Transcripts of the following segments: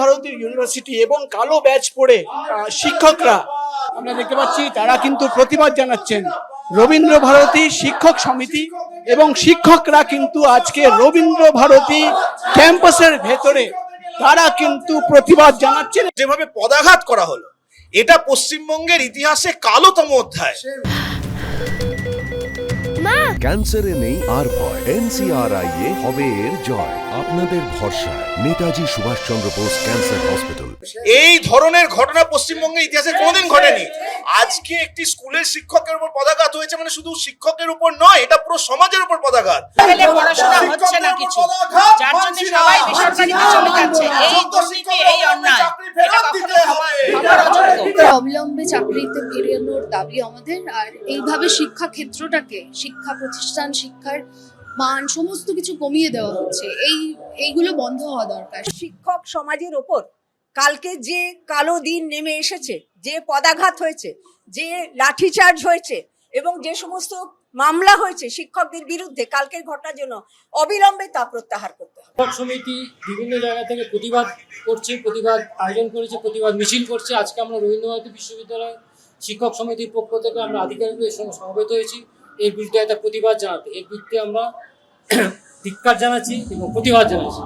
Bharati university এবং কালো batch পড়ে শিক্ষকরা আমরা দেখতে পাচ্ছি তারা কিন্তু প্রতিবাদ জানাচ্ছেন। রবীন্দ্র ভারতী শিক্ষক সমিতি এবং শিক্ষকরা কিন্তু আজকে রবীন্দ্র ভারতী ক্যাম্পাসের ভেতরে তারা কিন্তু প্রতিবাদ জানাচ্ছেন। যেভাবে পদাঘাত করা হলো এটা পশ্চিমবঙ্গের ইতিহাসে কালোতম অধ্যায়। ক্যান্সারে নেই আর ভয়। এনসিআরআই এ হবে এর জয়। আপনাদের ভরসা নেতাজি সুভাষচন্দ্র বোস ক্যান্সার হসপিটাল। এই ধরনের ঘটনা পশ্চিমবঙ্গের ইতিহাসে কোনোদিন ঘটেনি। আজকে একটি স্কুলের শিক্ষকের উপর পদাঘাত হয়েছে মানে শুধু শিক্ষকের উপর নয় এটা পুরো সমাজের উপর পদাঘাত। ছেলে পড়াশোনা হচ্ছে না কিছু। যার জন্য সবাই বেসরকারিতে চলে যাচ্ছে। এই দুর্নীতি এই অন্যায় এটা কখনো ক্ষমার অযোগ্য অবিলম্বে চাকরিতে ফিরিয়ে দাবি আমাদের আর এইভাবে শিক্ষা ক্ষেত্রটাকে শিক্ষা প্রতিষ্ঠান শিক্ষার মান সমস্ত কিছু কমিয়ে দেওয়া হচ্ছে। এই এইগুলো বন্ধ হওয়া দরকার। শিক্ষক সমাজের ওপর কালকে যে কালো দিন নেমে এসেছে যে পদাঘাত হয়েছে যে লাঠিচার্জ হয়েছে এবং যে সমস্ত মামলা হয়েছে শিক্ষকদের বিরুদ্ধে কালকের ঘটনার জন্য অবিলম্বে তা প্রত্যাহার করতে হবে। শিক্ষক সমিতি বিভিন্ন জায়গা থেকে প্রতিবাদ করছে প্রতিবাদ আয়োজন করেছে প্রতিবাদ মিছিল করছে। আজকে আমরা রবীন্দ্রভারতী বিশ্ববিদ্যালয় শিক্ষক সমিতির পক্ষ থেকে আমরা আধিকারিকদের সঙ্গে সমবেত হয়েছি। এই বিরুদ্ধে একটা প্রতিবাদ জানাতে। এর বিরুদ্ধে আমরা ধিক্কার জানাচ্ছি এবং প্রতিবাদ জানাচ্ছি।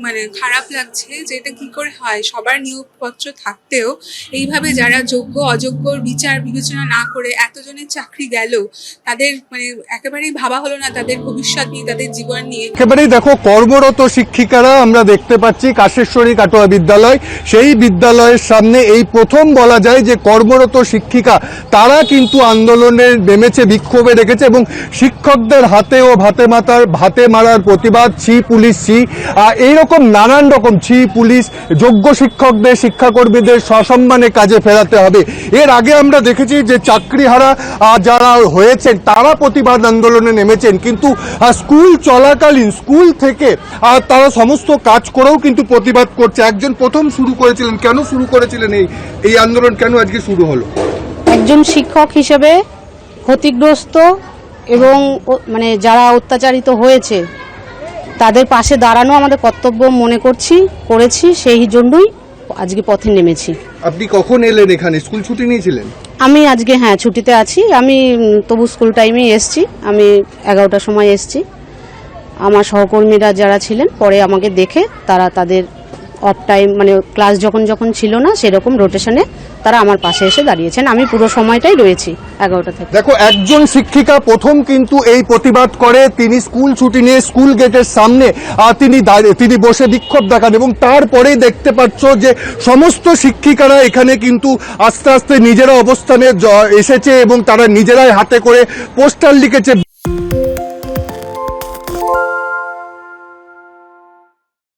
মানে খারাপ লাগছে যে এটা কি করে হয়? সবার নিয়োগপত্র থাকতেও এইভাবে যারা যোগ্য অযোগ্যর বিচার বিবেচনা না করে এতজনের চাকরি গেল তাদের মানে একেবারেই ভাবা হলো না তাদের ভবিষ্যৎ নিয়ে তাদের জীবন নিয়ে। একেবারেই দেখো কর্মরত শিক্ষিকারা আমরা দেখতে পাচ্ছি কাশেশ্বরী কাটোয়া বিদ্যালয়। সেই বিদ্যালয়ের সামনে এই প্রথম বলা যায় যে কর্মরত শিক্ষিকা তারা কিন্তু আন্দোলনে নেমেছে বিক্ষোভে রেখেছে এবং শিক্ষকদের হাতে ও ভাতে মাতার ভাতে মারার প্রতিবাদ ছি পুলিশ ছি। আহ, এইরকম নানান রকম ছি, পুলিশ, যোগ্য শিক্ষকদের, শিক্ষাকর্মীদের সসম্মানে কাজে ফেরাতে হবে। এর আগে আমরা দেখেছি যে চাকরিহারা যারা হয়েছেন, তারা প্রতিবাদ আন্দোলনে নেমেছেন। কিন্তু স্কুল চলাকালীন, স্কুল থেকে তারা সমস্ত কাজ করেও কিন্তু প্রতিবাদ করছে। একজন প্রথম শুরু করেছিলেন। কেন শুরু করেছিলেন এই এই আন্দোলন? কেন আজকে শুরু হলো? একজন শিক্ষক হিসেবে ক্ষতিগ্রস্ত এবং মানে যারা অত্যাচারিত হয়েছে তাদের পাশে দাঁড়ানো আমাদের কর্তব্য মনে করছি করেছি সেই জন্যই আজকে পথে নেমেছি। আপনি কখন এলেন এখানে? স্কুল ছুটি নিয়েছিলেন? আমি আজকে হ্যাঁ ছুটিতে আছি। আমি তবু স্কুল টাইমেই এসছি। আমি এগারোটার সময় এসছি। আমার সহকর্মীরা যারা ছিলেন পরে আমাকে দেখে তারা তাদের অফ টাইম মানে ক্লাস যখন যখন ছিল না সেরকম রোটেশনে তারা আমার পাশে এসে দাঁড়িয়েছেন। আমি পুরো সময়টাই রয়েছি এগারোটা থেকে। দেখো, একজন শিক্ষিকা প্রথম কিন্তু এই প্রতিবাদ করে, তিনি স্কুল ছুটি নিয়ে স্কুল গেটের সামনে তিনি তিনি বসে বিক্ষোভ দেখান এবং তারপরেই দেখতে পাচ্ছ যে সমস্ত শিক্ষিকারা এখানে কিন্তু আস্তে আস্তে নিজেরা অবস্থানে এসেছে এবং তারা নিজেরাই হাতে করে পোস্টার লিখেছে।